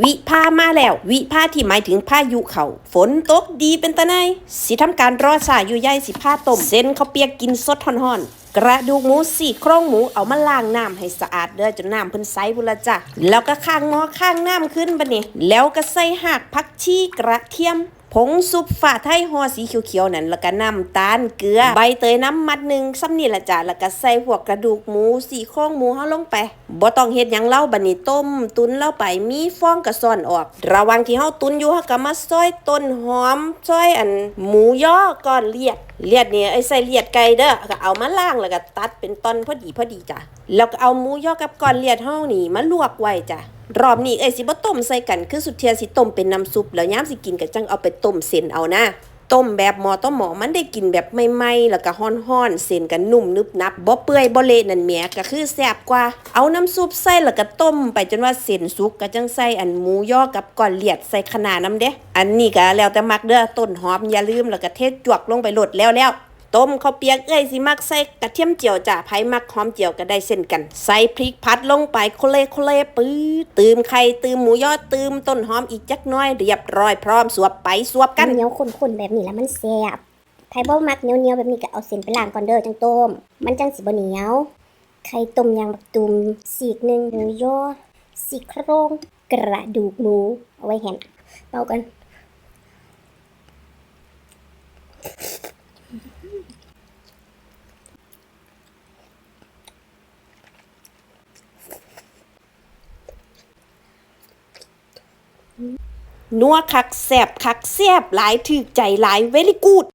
วิภามาแล้ว วิภาที่หมายถึงพายุเขาฝนตกดีเป็นตะไนสิทำการรอดสายอยู่ใยสิผ้าต้มเส้นเขาเปียกกินสดห่อนๆกระดูกหมูสี่โครงหมูเอามาล้างน้ำให้สะอาดเด้อจนน้ำเพิ่นใสบุละจ้ะแล้วก็ข้างหม้อข้างน้ำขึ้นบะนี่แล้วก็ใส่หากผักชีกระเทียม ผงซุปฝาไทยห่อสีเขียวๆนั่นแล้วก็น้ำตาลเกลือ ใบเตยน้ำมัดหนึ่งซ้ำนี่ละจ้ะแล้วก็ใส่พวกกระดูกหมูสี่โครงหมูเฮาลงไปบ่ต้องเฮ็ดหยังเล่าบัดนี้ต้ม ตุนเล่าไปมีฟองกระซ่อนออก ระว่างที่เฮาตุนอยู่เฮาก็มาซอยต้นหอมซอยอันหมูย่อก่อนเลียดเลียดเนี่ยไอ้ใส่เลียดไก่เด้อก็เอามาล้างแล้วก็ตัดเป็นตอนพอดีพอดีจ้ะแล้วก็เอาหมูย่อกับก้อนเลียดเฮานี่มาลวกไว้จ้ะ รอบนี้เอ้ยสิบ่ต้มใส่กันคือสุดเทียสิต้มเป็นน้ำซุปแล้วยามสิกินก็จังเอาไปต้มเส้นเอานะต้มแบบหมอต้มหมอมันได้กินแบบใหม่ๆแล้วก็ฮ้อนๆเส้นก็นุ่มนึบนับบ่เปื่อยบ่เละนั่นแหมก็คือแซ่บกว่า เอาน้ำซุปใส่แล้วก็ต้มไปจนว่าเส้นสุกก็จังใส่อันหมูย่อกับก้อนเลียดใส่ขนาดน้ำเด้อันนี้ก็แล้วแต่มักเด้อต้นหอมอย่าลืมแล้วก็เทจวกลงไปโหลดแล้วแล้ว ต้มข้าวเปียกเอ้ยสิมักใส่กระเทียมเจียวจ้ะไผมักหอมเจียวก็ได้เส้นกัน ใส่พริกพัดลงไปโคเลโคเลปื้อตืมไข่ตืมหมูยอตืมต้นหอมอีกจักน้อยเรียบร้อยพร้อมสวบไปสวบกันเหนียวข้นๆแบบนี้แล้วมันแซ่บไผบ่มักเหนียวๆแบบนี้ก็เอาเส้นไปล้างก่อนเด้อจังต้ม มันจังสิบ่เหนียว ไข่ต้มยางบักตุ่มสีกหนึ่งหมูยอสีโครงกระดูกหมูเอาไว้แหนเป่ากัน นัวคักแสบคักแซบหลายถึกใจหลายเวลิกูด